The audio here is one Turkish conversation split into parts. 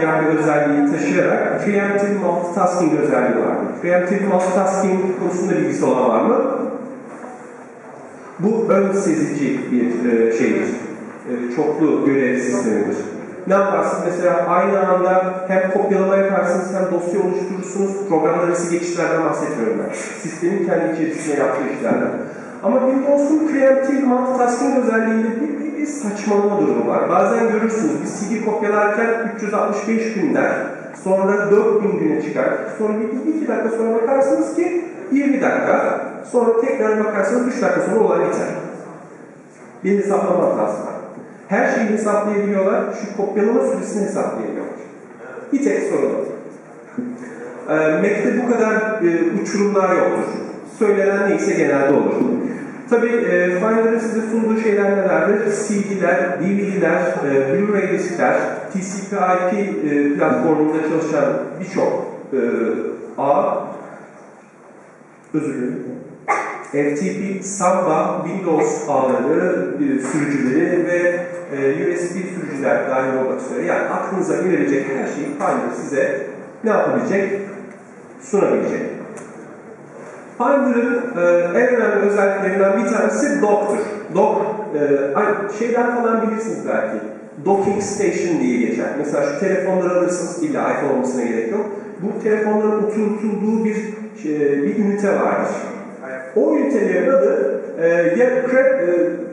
tane yani özelliği taşıyarak preemptive multitasking özelliği var. Preemptive multitasking konusunda bilgisi olan var mı? Bu ön sezici bir e, şeydir. E, çoklu görev sistemidir. Ne yaparsınız? Mesela aynı anda hem kopyalama yaparsınız hem dosya oluşturursunuz. Program arası geçişlerden bahsetmiyorum ben. Sistemin kendi içerisinde yaptığı işlerden. Ama Windows'un preemptive multitasking özelliğiyle bir, bir, saçmalama durumu var. Bazen görürsünüz bir CD kopyalarken 365 gün der, sonra 4000 güne çıkar, sonra 2 dakika sonra bakarsınız ki 20 dakika, sonra tekrar bakarsanız 3 dakika sonra olay biter. Bir hesaplama hatası var. Her şeyi hesaplayabiliyorlar, şu kopyalama süresini hesaplayabiliyorlar. Bir tek sorun o. Ee, Mac'te bu kadar e, uçurumlar yoktur. Söylenen neyse genelde olur. Tabii e, Finder'ın size sunduğu şeyler nelerdir? CD'ler, DVD'ler, e, Blu-ray diskler, TCP/IP e, platformunda çalışan birçok e, ağ, özür dilerim, FTP, Samba, Windows ağları, e, sürücüleri ve e, USB sürücüler dahil olmak üzere yani aklınıza gelebilecek her şeyi Finder size ne yapabilecek? Sunabilecek. Finder'ın e, en önemli özelliklerinden bir tanesi dock'tur. Dock, e, ay, şeyden falan bilirsiniz belki. Docking Station diye geçer. Mesela şu telefonları alırsınız, illa iPhone olmasına gerek yok. Bu telefonların oturtulduğu bir, şey, bir ünite vardır. O ünitelerin adı e, ya e,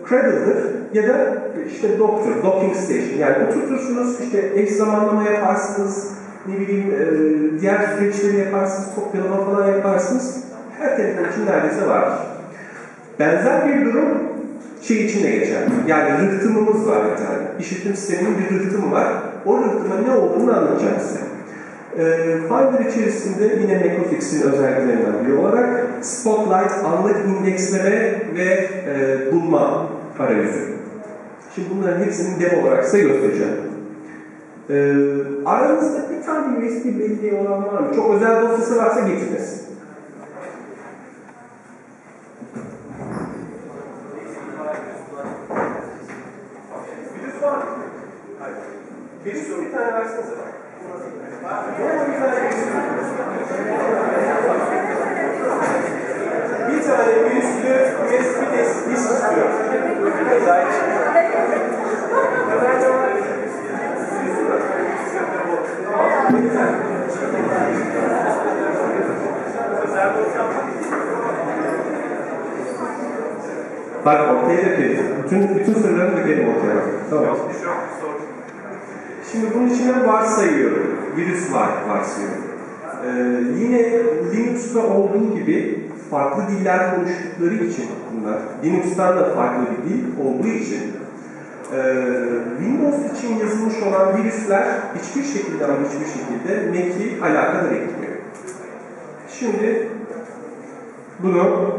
Cradle'dır ya da işte dock'tur, Docking Station. Yani oturtursunuz, işte eş zamanlama yaparsınız, ne bileyim e, diğer süreçleri yaparsınız, kopyalama falan yaparsınız. Her telefon için neredeyse vardır. Benzer bir durum şey için de geçer. Yani rıhtımımız var bir tane. İşletim sisteminin bir rıhtımı var. O rıhtıma ne olduğunu anlatacağım size. E, Finder içerisinde yine Necrofix'in özelliklerinden biri olarak Spotlight anlık indeksleme ve e, bulma arayüzü. Şimdi bunların hepsini demo olarak size göstereceğim. E, aranızda bir tane USB belleği olan var mı? Çok özel dosyası varsa getirmesin. Virüs var mı? Hayır. Virüs bir tane versenize. Bir tane virüslü USB disk disk istiyor. Bak ortaya dökelim. Bütün, bütün sırları dökelim ortaya. Tamam. Şimdi bunun içine varsayıyorum. Virüs var, varsayıyorum. Ee, yine Linux'ta olduğu gibi farklı diller konuştukları için bunlar, Linux'tan da farklı bir dil olduğu için e, Windows için yazılmış olan virüsler hiçbir şekilde ama hiçbir şekilde Mac'i alakadar etmiyor. Şimdi bunu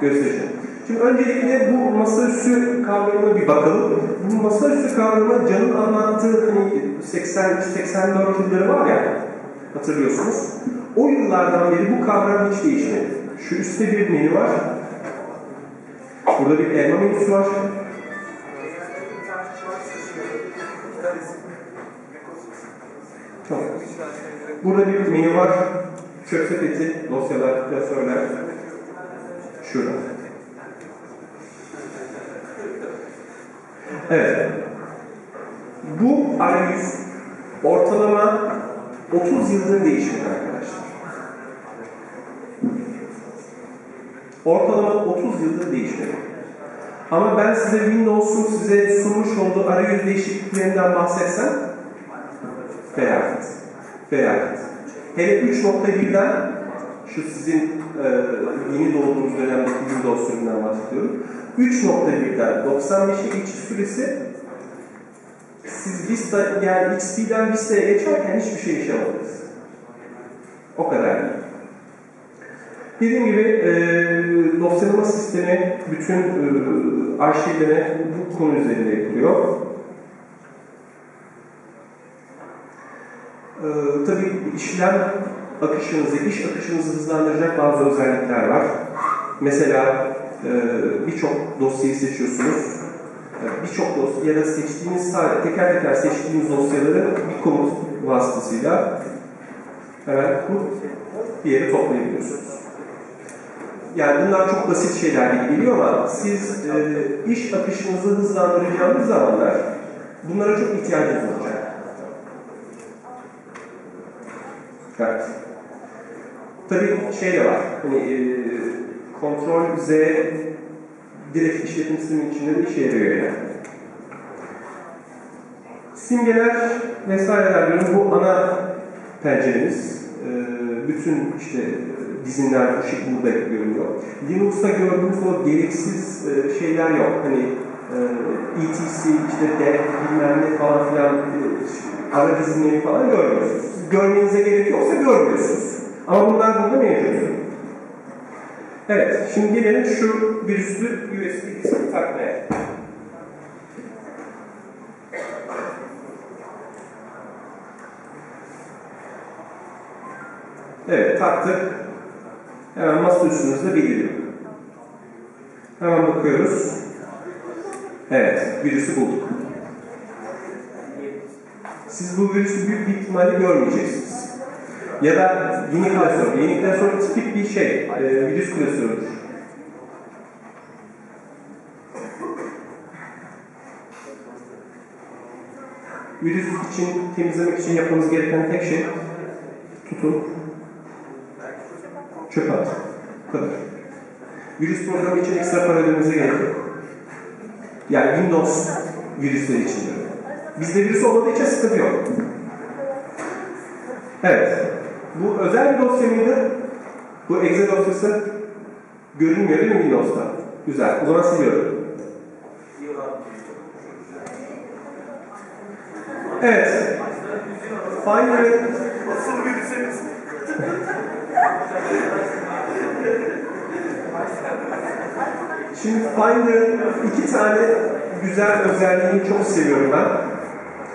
göstereceğim. Şimdi öncelikle bu masaüstü kavramına bir bakalım. Bu masaüstü kavramı Can'ın anlattığı hani 80-84 yılları var ya, hatırlıyorsunuz. O yıllardan beri bu kavram hiç değişmedi. Şu üstte bir menü var. Burada bir elma menüsü var. Burada bir menü var. Çöp sepeti, dosyalar, klasörler. Şurada. Evet. Bu arayüz ortalama 30 yıldır değişmedi arkadaşlar. Ortalama 30 yıldır değişmedi. Ama ben size Windows'un size sunmuş olduğu arayüz değişikliklerinden bahsetsem felaket. Felaket. Hele 3.1'den şu sizin e, yeni doğduğunuz dönemdeki Windows sürümünden bahsediyorum. 3.1'den 95'e geçiş süresi siz Vista yani XP'den Vista'ya geçerken hiçbir şey yaşamadınız. O kadar değil. Dediğim gibi e, dosyalama sistemi bütün e, arşivleme bu konu üzerinde yapılıyor. E, tabii işlem akışınızı, iş akışınızı hızlandıracak bazı özellikler var. Mesela e, birçok dosyayı seçiyorsunuz. tabii birçok dosya ya da seçtiğiniz teker teker seçtiğiniz dosyaları bir komut vasıtasıyla hemen bu bir yere toplayabiliyorsunuz. Yani bunlar çok basit şeyler gibi geliyor ama siz e, iş akışınızı hızlandıracağınız zamanlar bunlara çok ihtiyacınız olacak. Evet. Tabii şey de var, hani e, kontrol Z direkt işletim sistemi içinde de işe yarıyor yani. Simgeler vesaireler diyorum bu ana penceremiz. E, bütün işte dizinler bu şekilde görünüyor. Linux'ta gördüğünüz o gereksiz e, şeyler yok. Hani e, etc, işte def, bilmem ne falan filan e, ara dizinleri falan görmüyorsunuz. Görmenize gerek yoksa görmüyorsunuz. Ama bunlar burada mevcut. Evet, şimdi gelelim şu virüslü USB diski takmaya. Evet, taktık. Hemen masa üstünüzde beliriyor. Hemen bakıyoruz. Evet, virüsü bulduk. Siz bu virüsü büyük bir ihtimalle görmeyeceksiniz. Ya da yeni klasör. Yeni klasör tipik bir şey, e, virüs klasörüdür. Virüs için, temizlemek için yapmanız gereken tek şey tutun, çöpe atın. Bu kadar. Virüs programı için ekstra para ödemenize gerek yok. Yani Windows virüsleri için. Bizde virüs olmadığı için sıkıntı yok. Evet. Bu özel bir dosya mıydı? Bu exe dosyası görünmüyor değil mi Windows'ta? Güzel. O zaman siliyorum. Evet. Finder'ın Asıl virüsemiz. Şimdi Finder'ın iki tane güzel özelliğini çok seviyorum ben.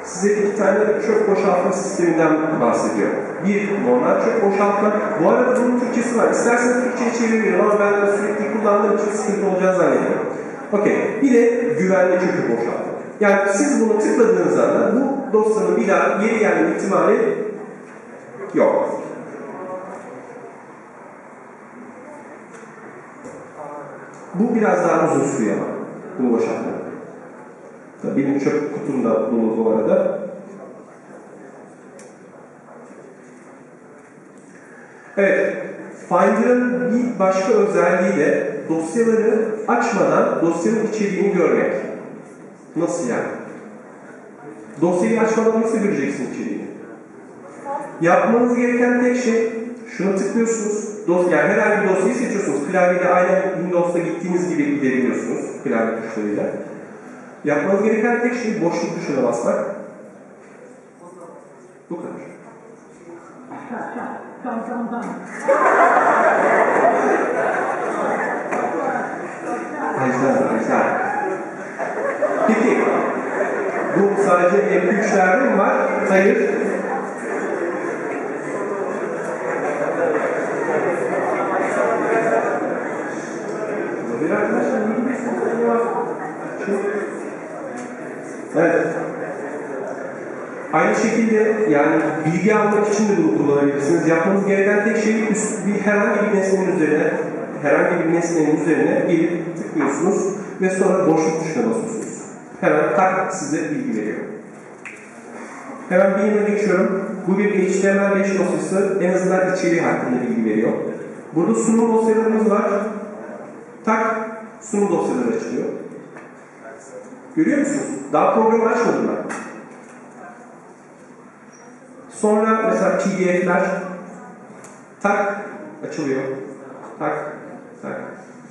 Size iki tane çöp boşaltma sisteminden bahsediyorum. Bir normal çöp boşaltma. Bu arada bunun Türkçesi var. İsterseniz Türkçe'ye çevirebilirim ama ben sürekli kullandığım için sıkıntı olacağını zannediyorum. Okey. Bir de güvenli çöpü boşaltma. Yani siz bunu tıkladığınız anda bu dosyanın bir daha geri gelme ihtimali yok. Bu biraz daha uzun sürüyor ama bunu boşaltmak. Tabii Benim çöp kutum da dolu bu arada. Evet, Finder'ın bir başka özelliği de dosyaları açmadan dosyanın içeriğini görmek. Nasıl yani? Dosyayı açmadan nasıl göreceksin içeriğini? Yapmanız gereken tek şey şuna tıklıyorsunuz. Dosya, yani herhangi bir dosyayı seçiyorsunuz. Klavyede aynen Windows'ta gittiğiniz gibi gidebiliyorsunuz klavye tuşlarıyla. Yapmanız gereken tek şey boşluk tuşuna basmak. Bu kadar. Tam tam tam. Ajda, Ajda. Peki, bu sadece MP3'lerde mi var? Hayır. Bir arkadaşlar, iyi bir sıkıntı var. Evet. Şekilde yani bilgi almak için de bunu kullanabilirsiniz. Yapmanız gereken tek şey üst, bir herhangi bir nesnenin üzerine, herhangi bir nesnenin üzerine gelip tıklıyorsunuz ve sonra boşluk tuşuna basıyorsunuz. Hemen tak size bilgi veriyor. Hemen bir yana geçiyorum. Bu bir HTML5 dosyası. En azından içeriği hakkında bilgi veriyor. Burada sunum dosyalarımız var. Tak, sunum dosyaları açılıyor. Görüyor musunuz? Daha programı açmadım ben. Sonra mesela PDF'ler tak açılıyor. Tak, tak,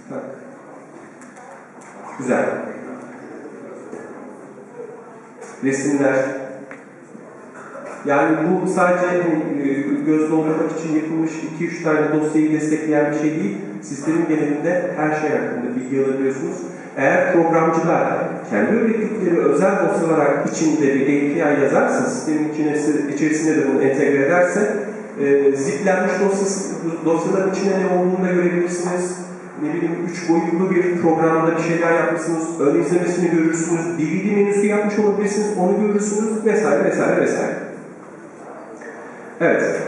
tak. Güzel. Resimler. Yani bu sadece e, göz doldurmak için yapılmış 2-3 tane dosyayı destekleyen bir şey değil. Sistemin genelinde her şey hakkında bilgi alabiliyorsunuz. Eğer programcılar kendi ürettikleri özel dosya olarak içinde bir API yazarsa, sistemin içerisinde de bunu entegre ederse, e, ziplenmiş dosyası, dosyaların içinde ne olduğunu da görebilirsiniz. ne bileyim üç boyutlu bir programda bir şeyler yapmışsınız, ön izlemesini görürsünüz, DVD menüsü yapmış olabilirsiniz, onu görürsünüz vesaire vesaire vesaire. Evet.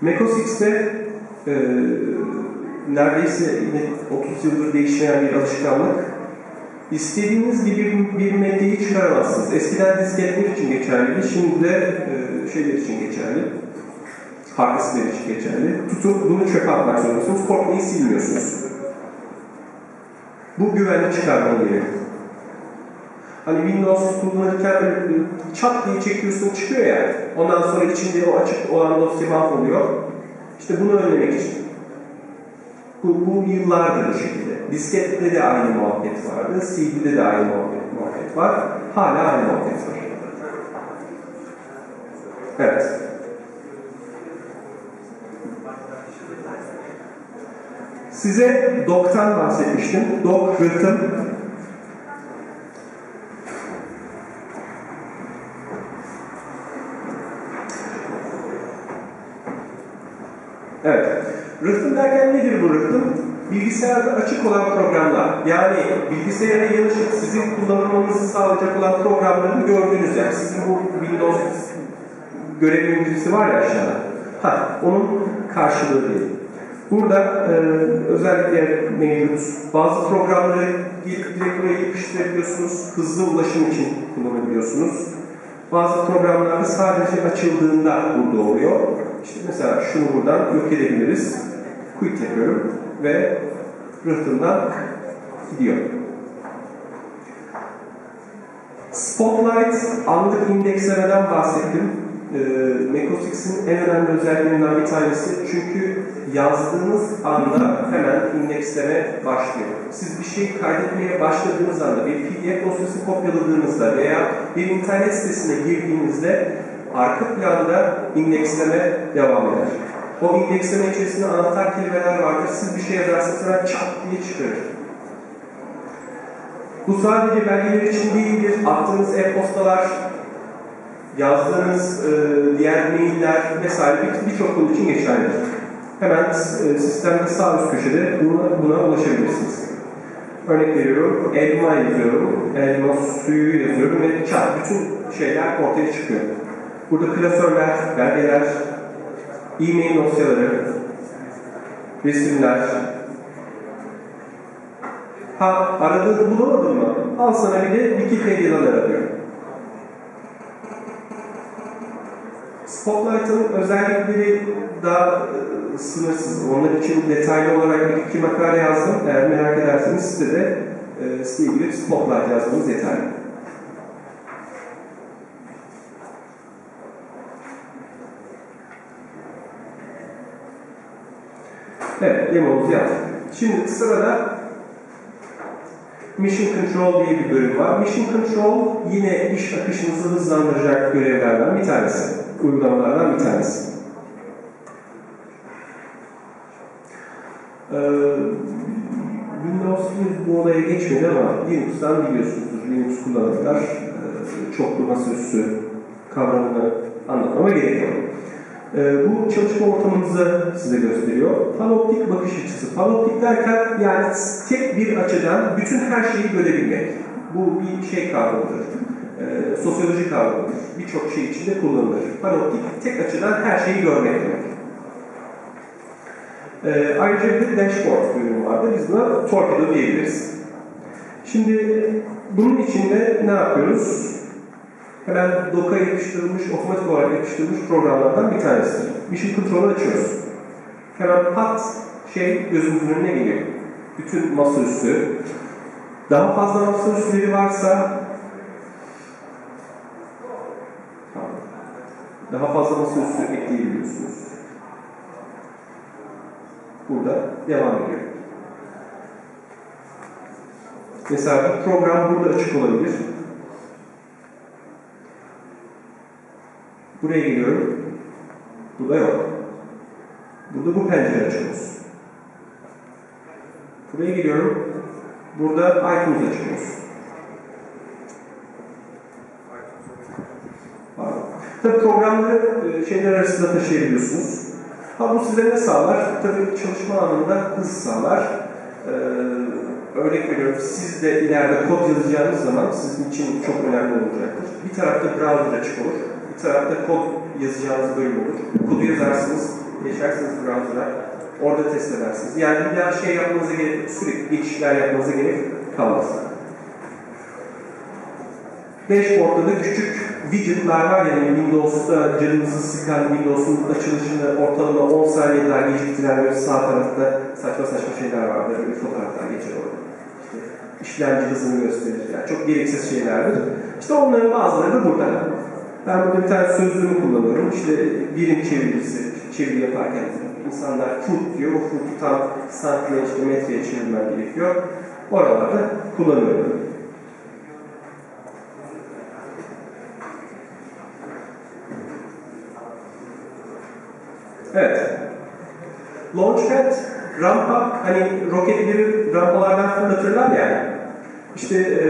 macOS X'te e, neredeyse yine 30 yıldır değişmeyen bir alışkanlık. İstediğiniz gibi bir medyayı çıkaramazsınız. Eskiden disketler için geçerliydi, şimdi de e, şeyler için geçerli. Hard diskler için geçerli. Tutun bunu çöpe atmak zorundasınız. Korkmayı silmiyorsunuz. Bu güvenli çıkarma gerekiyor. Hani Windows kullanırken çat diye çekiyorsun çıkıyor ya. Ondan sonra içinde o açık olan dosya mahvoluyor. İşte bunu önlemek için. Bu, bu yıllardır bu şekilde. Diskette de aynı muhabbet vardı. CD'de de aynı muhabbet, muhabbet var. Hala aynı muhabbet var. Evet. Size DOC'tan bahsetmiştim. DOC, rıhtım, Evet. Rıhtım derken nedir bu rıhtım? Bilgisayarda açık olan programlar. Yani bilgisayara yanışık sizin kullanılmanızı sağlayacak olan programları gördüğünüz yer. Sizin bu Windows görev yöneticisi var ya aşağıda. Ha, onun karşılığı değil. Burada e, özellikle mevcut bazı programları gelip direkt buraya yapıştırabiliyorsunuz. Hızlı ulaşım için kullanabiliyorsunuz. Bazı programlarda sadece açıldığında burada oluyor. İşte mesela şunu buradan yok edebiliriz. Quit yapıyorum ve rıhtımdan gidiyor. Spotlight anlık indekslemeden bahsettim. Ee, macOS X'in en önemli özelliklerinden bir tanesi çünkü yazdığınız anda hemen indeksleme başlıyor. Siz bir şey kaydetmeye başladığınız anda, bir PDF dosyası kopyaladığınızda veya bir internet sitesine girdiğinizde arka planda indeksleme devam eder. O indeksleme içerisinde anahtar kelimeler vardır. Siz bir şey yazarsanız hemen çat diye çıkarır. Bu sadece belgeler için değildir. Attığınız e-postalar, yazdığınız e, diğer mailler vesaire birçok konu için geçerlidir. Hemen e, sistemde sağ üst köşede buna, buna ulaşabilirsiniz. Örnek veriyorum, elma yazıyorum, elma suyu yazıyorum ve çat bütün şeyler ortaya çıkıyor. Burada klasörler, belgeler, e-mail dosyaları, resimler. Ha aradığını bulamadın mı? Al sana bir de Wikipedia'dan aratıyor. Spotlight'ın özellikleri daha e, sınırsız. Onlar için detaylı olarak bir iki makale yazdım. Eğer merak ederseniz size de e, Spotlight yazmanız yeterli. Evet, demomuzu yaptık. Şimdi sırada Mission Control diye bir bölüm var. Mission Control yine iş akışınızı hızlandıracak görevlerden bir tanesi. Uygulamalardan bir tanesi. Ee, Windows bu olaya geçmedi ama Linux'tan biliyorsunuzdur. Linux kullananlar e, çoklu masaüstü kavramını anlatmama gerek yok. Ee, bu çalışma ortamınızı size gösteriyor. Panoptik bakış açısı. Panoptik derken yani tek bir açıdan bütün her şeyi görebilmek. Bu bir şey kavramıdır. E, sosyoloji kavramıdır. Birçok şey içinde kullanılır. Panoptik tek açıdan her şeyi görmek demek. E, ayrıca bir de dashboard bölümü vardı. Biz buna torpedo diyebiliriz. Şimdi bunun içinde ne yapıyoruz? Hemen Dock'a yapıştırılmış, otomatik olarak yapıştırılmış programlardan bir tanesidir. Mission Control'u açıyoruz. Hemen pat şey gözümüzün önüne geliyor. Bütün masaüstü. Daha fazla masaüstleri varsa daha fazla masaüstü ekleyebiliyorsunuz. Burada devam ediyor. Mesela bir program burada açık olabilir. Buraya geliyorum. Burada yok. Burada bu pencere açık olsun. Buraya geliyorum. Burada iTunes açık olsun. Tabii programları şeyler arasında taşıyabiliyorsunuz. Ha bu size ne sağlar? Tabii çalışma anında hız sağlar. Ee, örnek veriyorum, siz de ileride kod yazacağınız zaman sizin için çok önemli olacaktır. Bir tarafta browser açık olur, tarafta kod yazacağınız bölüm olur. Kodu yazarsınız, geçersiniz browser'a, orada test edersiniz. Yani bir daha şey yapmanıza gerek, sürekli geçişler yapmanıza gerek kalmaz. Dashboard'da da küçük widget'lar var yani Windows'ta canınızı sıkan Windows'un açılışını ortalama 10 saniyeler geciktiren böyle sağ tarafta saçma saçma şeyler vardır. Böyle fotoğraflar geçer orada. İşte işlemci hızını gösterir. Yani çok gereksiz şeylerdir. İşte onların bazıları da burada. Ben burada bir tane sözlüğümü kullanıyorum. İşte birim çevirisi, çeviri yaparken insanlar foot diyor. O foot'u tam santiye, işte metreye çevirmem gerekiyor. Oralarda kullanıyorum. Evet. Launchpad, rampa, hani roketleri rampalardan fırlatırlar ya. İşte e,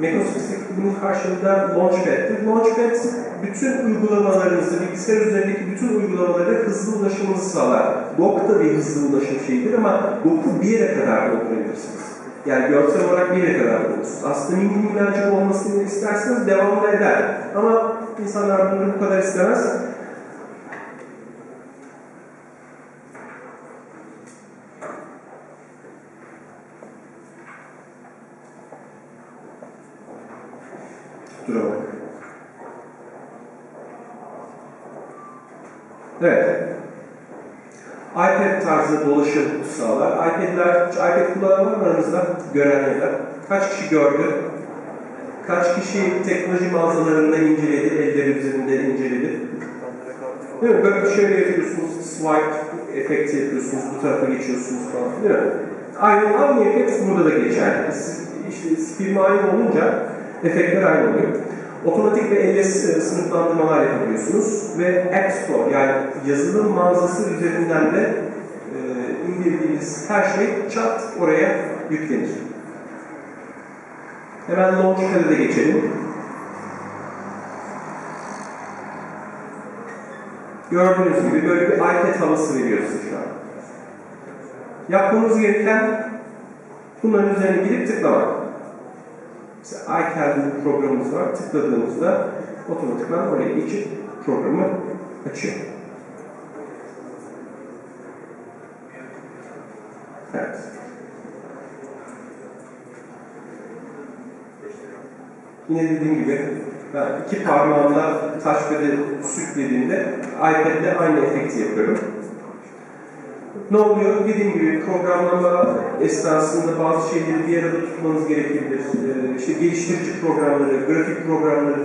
Microsoft bunun karşılığında Launchpad'dir. Launchpad bütün uygulamalarınızı, bilgisayar üzerindeki bütün uygulamalara hızlı ulaşımınızı sağlar. Dock da bir hızlı ulaşım şeyidir ama Dock'u bir yere kadar doldurabilirsiniz. Yani görsel olarak bir yere kadar doldurursunuz. Aslında mini minnacık olmasını isterseniz devamlı eder. Ama insanlar bunu bu kadar istemez. duralım. Evet. iPad tarzı dolaşım sağlar. iPad'ler, iPad kullanan var mı aranızda? Görenlerden. Kaç kişi gördü? Kaç kişi teknoloji mağazalarında inceledi, elleri üzerinde inceledi? Değil mi? Böyle şöyle yapıyorsunuz, swipe efekti yapıyorsunuz, bu tarafa geçiyorsunuz falan değil mi? Aynı, aynı efekt burada da geçerli. İşte firma aynı olunca efektler aynı oluyor. Otomatik ve elle sınıflandırmalar yapabiliyorsunuz ve App Store yani yazılım mağazası üzerinden de indirdiğiniz her şey çat oraya yüklenir. Hemen Launchpad'e de geçelim. Gördüğünüz gibi böyle bir iPad havası veriyor size şu an. Yapmamız gereken bunların üzerine gidip tıklamak. Mesela iCalendar programımız var. Tıkladığımızda otomatikman oraya geçip programı açıyor. Evet. Yine dediğim gibi ben iki parmağımla touchpad'i sürüklediğimde iPad'de aynı efekti yapıyorum. Ne oluyor? Dediğim gibi programlama esnasında bazı şeyleri bir arada tutmanız gerekebilir. Ee, işte geliştirici programları, grafik programları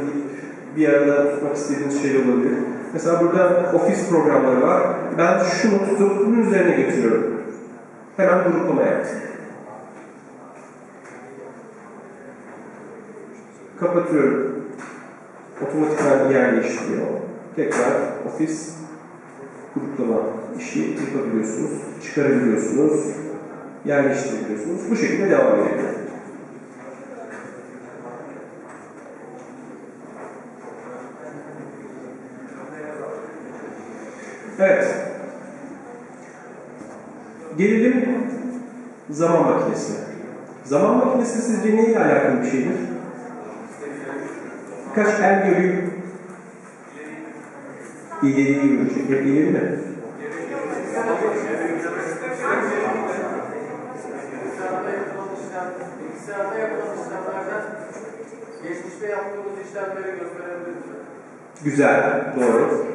bir arada tutmak istediğiniz şey olabilir. Mesela burada ofis programları var. Ben şunu tutup bunun üzerine getiriyorum. Hemen gruplama yaptım. Kapatıyorum. Otomatikman yerleştiriyor. Tekrar ofis gruplama işi yapabiliyorsunuz, çıkarabiliyorsunuz, yerleştirebiliyorsunuz. Bu şekilde devam ediyor. Evet. Gelelim zaman makinesine. Zaman makinesi sizce neyle alakalı bir şeydir? Birkaç el göreyim. İleriyi görecek. Hep ileri mi? Bilgisayarda geçmişte yaptığımız işlemleri gösterebiliriz. Güzel, doğru.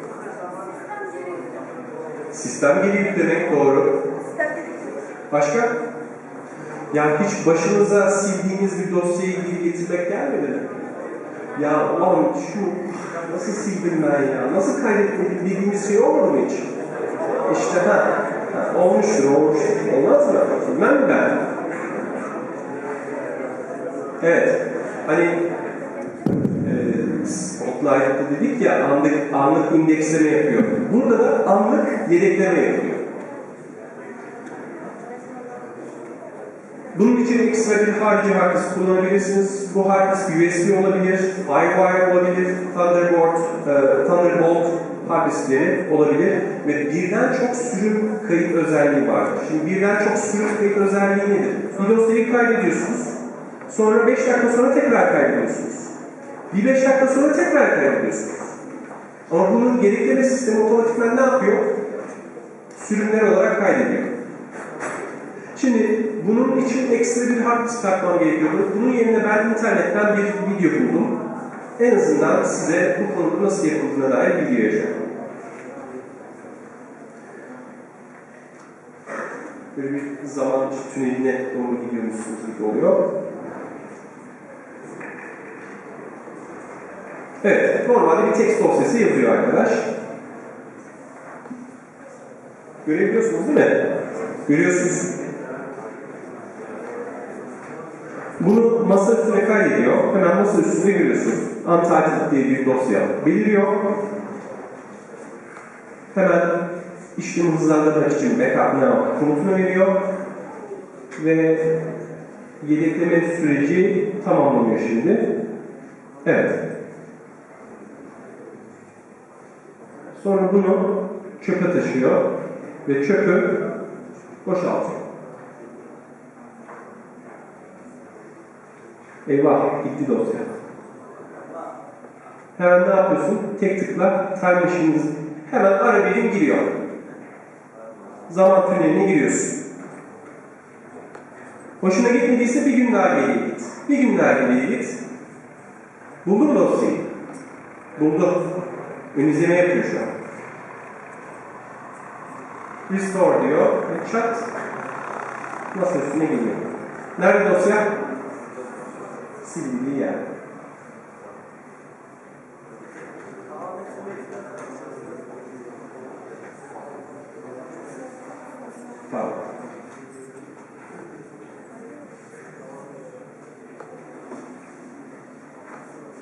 Sistem geri demek doğru. Başka? Yani hiç başınıza sildiğiniz bir dosyayı geri getirmek gelmedi mi? Ya ulan şu nasıl sildim ben ya, nasıl kaydettim dediğimiz şey olmadı mı hiç? İşte ha, ha olmuştur, olmuştur. Olmaz mı? Bilmem ben? Evet, hani e, Spotlight'ta dedik ya anlık, anlık indeksleme yapıyor. Burada da anlık yedekleme yapıyor. Bunun için ekstra bir harici hard disk kullanabilirsiniz. Bu hard disk USB olabilir, iWire olabilir, Thunderbolt, e, Thunderbolt hard diskleri olabilir ve birden çok sürüm kayıt özelliği var. Şimdi birden çok sürüm kayıt özelliği nedir? Bir dosyayı kaydediyorsunuz, sonra 5 dakika sonra tekrar kaydediyorsunuz. Bir 5 dakika sonra tekrar kaydediyorsunuz. Ama bunun gerekleme sistemi otomatikman ne yapıyor? Sürümler olarak kaydediyor. Şimdi bunun için ekstra bir hard disk takmam gerekiyordu. Bunun yerine ben internetten bir video buldum. En azından size bu konuda nasıl yapıldığına dair bilgi vereceğim. Böyle bir zaman tüneline doğru gidiyormuşsunuz gibi oluyor. Evet, normalde bir text dosyası yazıyor arkadaş. Görebiliyorsunuz değil mi? Görüyorsunuz. Bunu masa üstüne kaydediyor. Hemen masa üstünde görüyorsunuz. Untitled diye bir dosya beliriyor. Hemen işlemi hızlandırmak için backup now komutunu veriyor. Ve yedekleme süreci tamamlanıyor şimdi. Evet. Sonra bunu çöpe taşıyor ve çöpü boşaltıyor. Eyvah gitti dosya. Hemen ne yapıyorsun? Tek tıkla time machine'iniz hemen ara birim giriyor. Zaman tüneline giriyorsun. Hoşuna gitmediyse bir gün daha geriye git. Bir gün daha geriye git. Buldun mu dosyayı? Buldu. Ön izleme yapıyor şu an. Restore diyor ve çat masa üstüne geliyor. Nerede dosya? Silindiği yer. Pardon.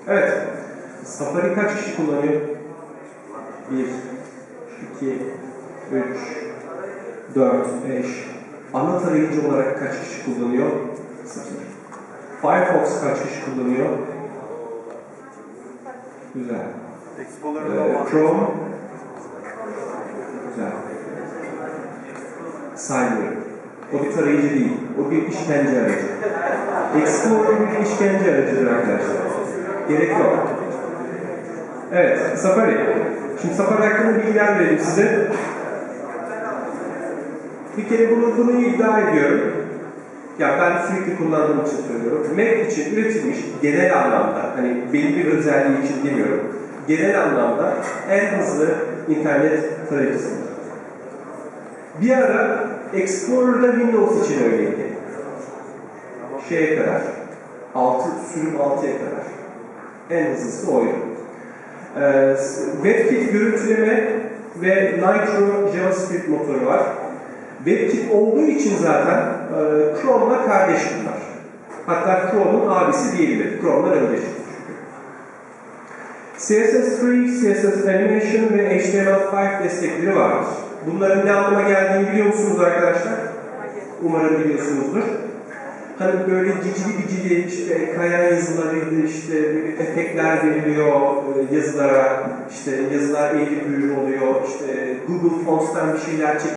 Evet. Safari kaç kişi kullanıyor? 1, 2, 3, 4, 5. Ana tarayıcı olarak kaç kişi kullanıyor? 0. Firefox kaç kişi kullanıyor? Güzel. Ee. Chrome. Güzel. Saymıyorum. O bir tarayıcı değil. O bir işkence aracı. Explorer bir işkence aracıdır arkadaşlar. Gerek yok. Evet, Safari. Şimdi Safari hakkında bilgiler vereyim size. Bir kere bunu iddia ediyorum. Ya ben sürekli kullandığım için söylüyorum. Mac için üretilmiş genel anlamda, hani belli bir özelliği için demiyorum. Genel anlamda en hızlı internet tarayıcısıdır. Bir ara Explorer'da Windows için öyleydi. Şeye kadar, 6, sürüm 6'ya kadar. En hızlısı oydu. Ee, WebKit görüntüleme ve Nitro JavaScript motoru var. WebKit olduğu için zaten e, Chrome'la kardeş bunlar. Hatta Chrome'un abisi diyebilir. Chrome'la öndeş. CSS3, CSS Animation ve HTML5 destekleri vardır. Bunların ne anlama geldiğini biliyor musunuz arkadaşlar? Umarım biliyorsunuzdur. Hani böyle cicili bicili işte kayan yazılarıydı, işte efektler veriliyor e, yazılara, işte yazılar eğri büğrü oluyor, işte Google Fonts'tan bir şeyler çek